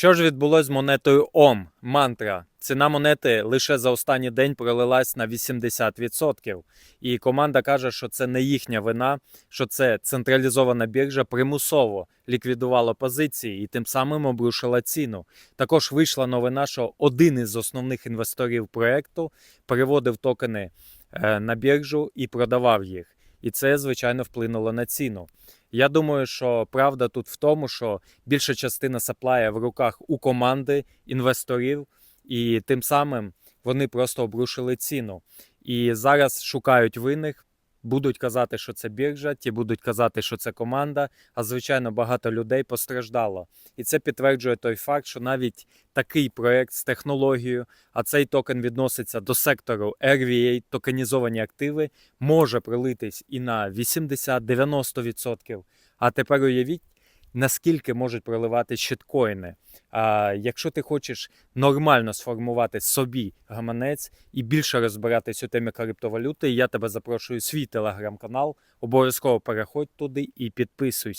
Що ж відбулось з монетою ОМ мантра? Ціна монети лише за останній день пролилась на 80%. І команда каже, що це не їхня вина, що це централізована біржа примусово ліквідувала позиції і тим самим обрушила ціну. Також вийшла новина, що один із основних інвесторів проекту переводив токени е, на біржу і продавав їх. І це, звичайно, вплинуло на ціну. Я думаю, що правда тут в тому, що більша частина саплая в руках у команди інвесторів, і тим самим вони просто обрушили ціну. І зараз шукають винних, будуть казати, що це біржа, ті будуть казати, що це команда. А звичайно, багато людей постраждало. І це підтверджує той факт, що навіть такий проект з технологією, а цей токен відноситься до сектору RVA, токенізовані активи, може прилитись і на 80-90%. А тепер уявіть, наскільки можуть проливати щиткоїни. А якщо ти хочеш нормально сформувати собі гаманець і більше розбиратись у темі криптовалюти, я тебе запрошую в свій телеграм-канал. Обов'язково переходь туди і підписуйся.